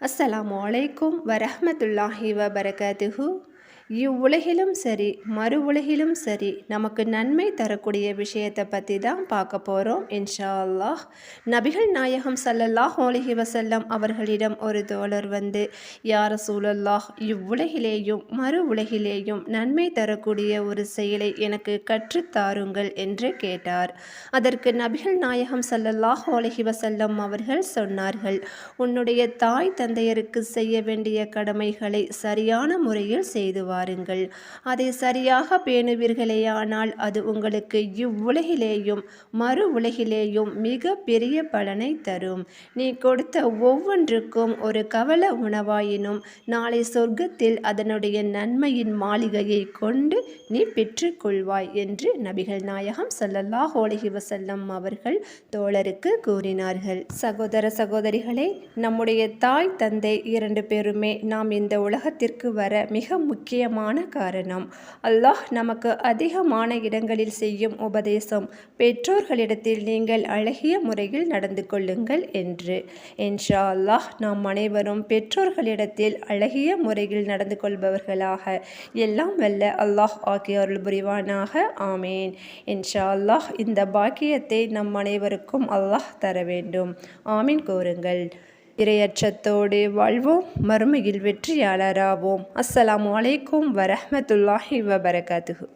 அஸ்ஸலாமு அலைக்கும் வரஹ்மத்துல்லாஹி வபரகாத்துஹு. இவ்வுலகிலும் சரி மறு உலகிலும் சரி நமக்கு நன்மை தரக்கூடிய விஷயத்தை பற்றி தான் பார்க்க போகிறோம் இன்ஷா அல்லாஹ் நபிகள் நாயகம் சல்லல்லாஹ் அலைஹி வசல்லம் அவர்களிடம் ஒரு தோழர் வந்து யார சூழல்லாஹ் இவ்வுலகிலேயும் மறு உலகிலேயும் நன்மை தரக்கூடிய ஒரு செயலை எனக்கு கற்றுத்தாருங்கள் என்று கேட்டார். அதற்கு நபிகள் நாயகம் சல்லல்லாஹ் அலைஹி வசல்லம் அவர்கள் சொன்னார்கள் உன்னுடைய தாய் தந்தையருக்கு செய்ய வேண்டிய கடமைகளை சரியான முறையில் செய்துவார் வாருங்கள். அதை சரியாக பேணுவீர்களேயானால் அது உங்களுக்கு இவ்வுலகிலேயும் மறு உலகிலேயும் மிக பெரிய பலனை தரும். நீ கொடுத்த ஒவ்வொன்றுக்கும் ஒரு கவல உணவாயினும் நாளை சொர்க்கத்தில் அதனுடைய நன்மையின் மாளிகையை கொண்டு நீ பெற்றுக்கொள்வாய் என்று நபிகள் நாயகம் ஸல்லல்லாஹு அலைஹி வசல்லம் அவர்கள் தோழருக்கு கூறினார்கள். சகோதர சகோதரிகளே நம்முடைய தாய் தந்தை இரண்டு பேருமே நாம் இந்த உலகத்திற்கு வர மிக முக்கிய முக்கியமான காரணம். அல்லாஹ் நமக்கு அதிகமான இடங்களில் செய்யும் உபதேசம் பெற்றோர்களிடத்தில் நீங்கள் அழகிய முறையில் நடந்து கொள்ளுங்கள் என்று. இன்ஷா அல்லாஹ் நாம் அனைவரும் பெற்றோர்களிடத்தில் அழகிய முறையில் நடந்து கொள்பவர்களாக எல்லாம் வல்ல அல்லாஹ் ஆகிய அருள் புரிவானாக. ஆமேன். இன்ஷா அல்லாஹ் இந்த பாக்கியத்தை நம் அனைவருக்கும் அல்லாஹ் தர வேண்டும். ஆமீன் கூறுங்கள். இரையற்றத்தோடு வாழ்வோம் மறுமையில் வெற்றியாளராவோம். அஸ்ஸலாம் வலைக்கும் வரமத்துல்லாஹி வபரகாத்துஹு.